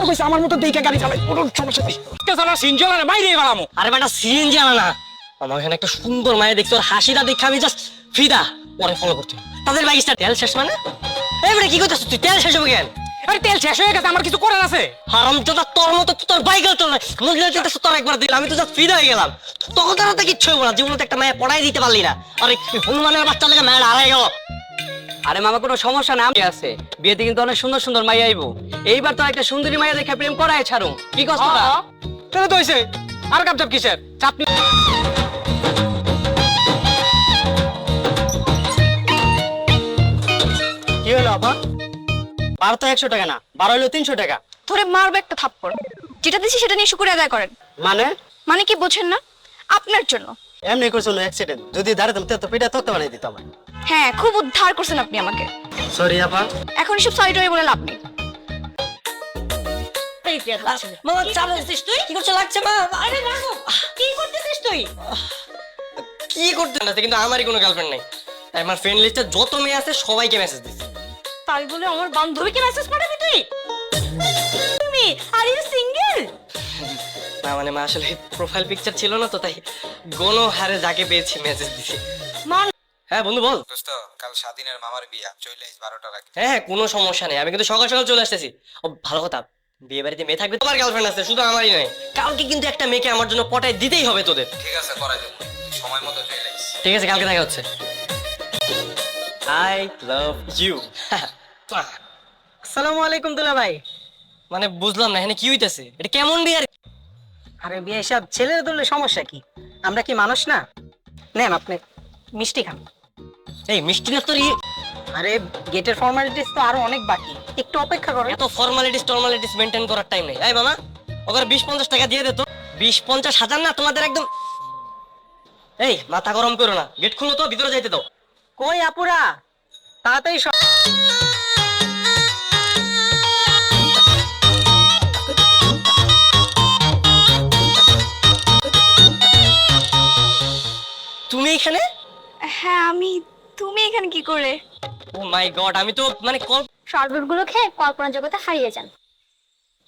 আমার কইছে আমার মতো দেখে গাড়ি চালাই কোনো সমস্যা নেই। কে চালা সিনজলা না বাইরে গেলাম। আরে বেটা সিন জানা না। আমার এখানে একটা সুন্দর মায়ে দেখছি ওর হাসিটা দেখে আমি জাস্ট ফিদা। পরে ফলো করতে। তাদের বাইকটা তেল শেষ মানে? এই বেটা কি করতেছিস তুই? তেল শেষ হবে কেন? আরে তেল শেষ হয়ে গেছে আমার কিছু করার আছে। হারাম তোটা তোর মতো তোর বাইক নয় মহিলা যেটা তোর একবার দিলাম আমি তো জাস্ট ফিদা হয়ে গেলাম। তখন তারা তো কিচ্ছু হইব না জীবনে একটা মায়ে পড়াই দিতে পারলি না। আরে হনুমানের বাচ্চা লেগে মায়ের হারাই গেল। আরে মামা কোনো সমস্যা না আমি আছে। বিয়েতে কিন্তু অনেক সুন্দর সুন্দর মাইয়া আইবো। এইবার তো একটা সুন্দরী মাইয়া দেখে প্রেম করাই ছাড়ুম। কি কষ্ট তাহলে তো হইছে। আর কাপ চাপ কিসের? চাপনি কি হলো আপা? বারো তো একশো টাকা না বারো হলো তিনশো টাকা। ধরে মারবে একটা থাপ্পড়। যেটা দিছি সেটা নিয়ে শুকুরে আদায় করেন। মানে? মানে কি বোঝেন না? আপনার জন্য। এমনি করছিল অ্যাক্সিডেন্ট যদি দাঁড়াতাম তো পিঠা তক্তা বানিয়ে দিতাম হ্যাঁ খুব উদ্ধার করছেন আপনি আমাকে। সরি আপা। এখন এসব সরি টরি বলে লাভ নেই। মামা তুই? কি করছে লাগছে মা? আরে না কি করতেছিস তুই? কি করতে না কিন্তু আমারই কোনো গার্লফ্রেন্ড নাই। তাই আমার ফ্রেন্ড লিস্টে যত মেয়ে আছে সবাইকে মেসেজ দিছি। তাই বলে আমার বান্ধবীকে মেসেজ পাঠাবি তুই? তুমি? আর ইউ সিঙ্গেল না মানে মা আসলে প্রোফাইল পিকচার ছিল না তো তাই গণ হারে যাকে পেয়েছি মেসেজ দিছি। মান হ্যাঁ বন্ধু বল। দোস্ত কাল স্বাধীনের মামার বিয়া চলে আইস বারোটার আগে হ্যাঁ হ্যাঁ কোনো সমস্যা নেই। আমি কিন্তু সকাল সকাল চলে আসতেছি। ও ভালো কথা। বিয়ে বাড়িতে মেয়ে থাকবে তোমার গার্লফ্রেন্ড আছে শুধু আমারই নয়। কালকে কিন্তু একটা মেয়েকে আমার জন্য পটায় দিতেই হবে তোদের। ঠিক আছে করা যাবে সময় মতো চলে আইস। ঠিক আছে কালকে দেখা হচ্ছে। আই লাভ ইউ আসসালামু আলাইকুম দুলা ভাই। মানে বুঝলাম না এখানে কি হইতাছে? এটা কেমন বিয়ার আরে বিয়ে সব ছেলের ধরলে সমস্যা কি? আমরা কি মানুষ না? নেন আপনি মিষ্টি খান। এই মিষ্টি না ই- আরে গেটের ফর্মালিটিস তো আরও অনেক বাকি। একটু অপেক্ষা করেন এত ফর্মালিটিস টর্মালিটিস মেনটেন করার টাইম নেই। এই মামা ওকে বিশ পঞ্চাশ টাকা দিয়ে দে তো। বিশ পঞ্চাশ হাজার না তোমাদের একদম এই মাথা গরম করো না। গেট খুলো তো ভিতরে যাইতে দাও। কই আপুরা? তাড়াতাড়ি সব তুমি এখানে? হ্যাঁ আমি তুমি এখানে কি করে? ও মাই গড আমি তো মানে কল শরবতগুলো খেয়ে কল্পনা জগতে হারিয়ে যান।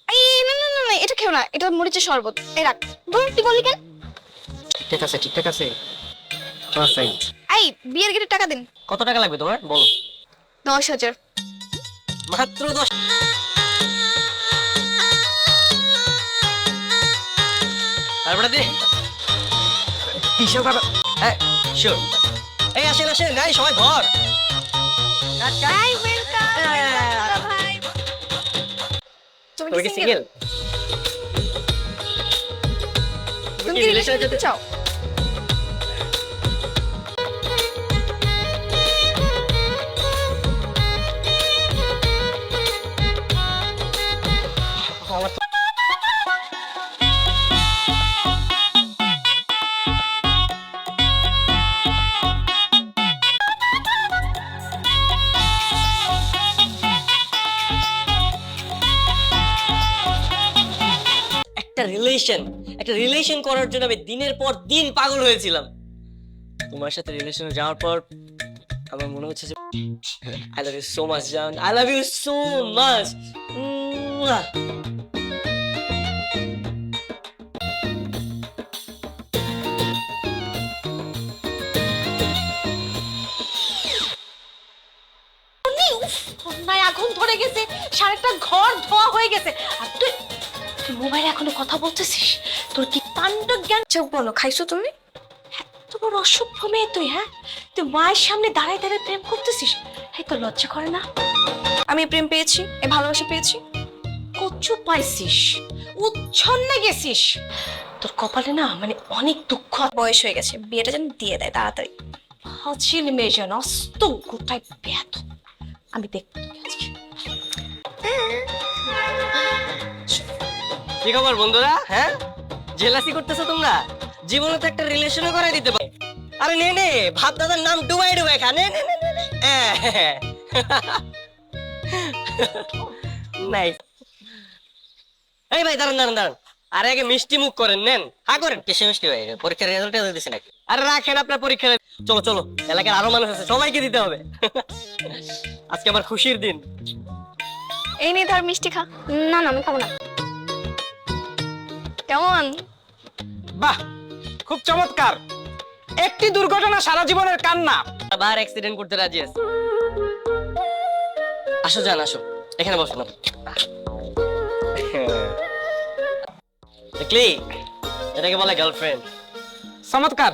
এই না না না না এটা খেও না এটা মরিচের শরবত। এই রাখ। ধর তুই বললি কেন? ঠিক আছে ঠিকঠাক আছে। পারফেক্ট এই বিয়ের গেটে টাকা দিন। কত টাকা লাগবে তোমার? বলো। দশ হাজার। মাত্র দশ তারপরে দে। হিসাব কর হ্যাঁ শিওর এই আসেন আসেন। গাই সবাই ধর ভাই তুমি কি সিঙ্গেল তুমি কি রিলেশনে যেতে চাও? রিলেশন একটা রিলেশন করার জন্য আমি দিনের পর দিন পাগল হয়েছিলাম। তোমার সাথে রিলেশনে যাওয়ার পর আমার মনে হচ্ছে যে I love you so much জান। I love you so much ধরে গেছে, সারাটা ঘর ধোয়া হয়ে গেছে। আর তুই তুই মোবাইলে এখনও কথা বলতেছিস? তোর কি কাণ্ড জ্ঞান চোখ বলো খাইছো তুমি? তোমার অসভ্য মেয়ে তুই হ্যাঁ? তুই মায়ের সামনে দাঁড়ায় দাঁড়ায় প্রেম করতেছিস? এই তো লজ্জা করে না? আমি প্রেম পেয়েছি এই ভালোবাসা পেয়েছি। কচু পাইছিস উচ্ছন্নে গেছিস। তোর কপালে না মানে অনেক দুঃখ বয়স হয়ে গেছে বিয়েটা যেন দিয়ে দেয় তাড়াতাড়ি। হাজিল মেয়ে যেন অস্ত গোটায় ব্যাত আমি দেখব আজকে। কি খবর বন্ধুরা? হ্যাঁ? জেলাসি করতেছো তোমরা? জীবনে তো একটা রিলেশনও করে দিতে পারে। আরে নে নে ভাব দাদার নাম ডুবাই ডুবাই খা। নে নে নে নে, নে। নাইস এই ভাই দাঁড়ান দাঁড়ান দাঁড়ান। আরে আগে মিষ্টি মুখ করেন নেন। হা করেন। কিসে মিষ্টি ভাই? পরীক্ষার রেজাল্ট দিছে নাকি? আরে রাখেন আপনার পরীক্ষা চলো চলো। এলাকার আরও মানুষ আছে সবাইকে দিতে হবে। আজকে আমার খুশির দিন। এই নিয়ে ধর মিষ্টি খা। না না আমি খাব না। কেমন? বাহ খুব চমৎকার। একটি দুর্ঘটনা সারা জীবনের কান্না। আবার অ্যাক্সিডেন্ট করতে রাজি আছে। আসো যান আসো। এখানে বসো না। দেখলি? এটাকে বলে গার্লফ্রেন্ড চমৎকার।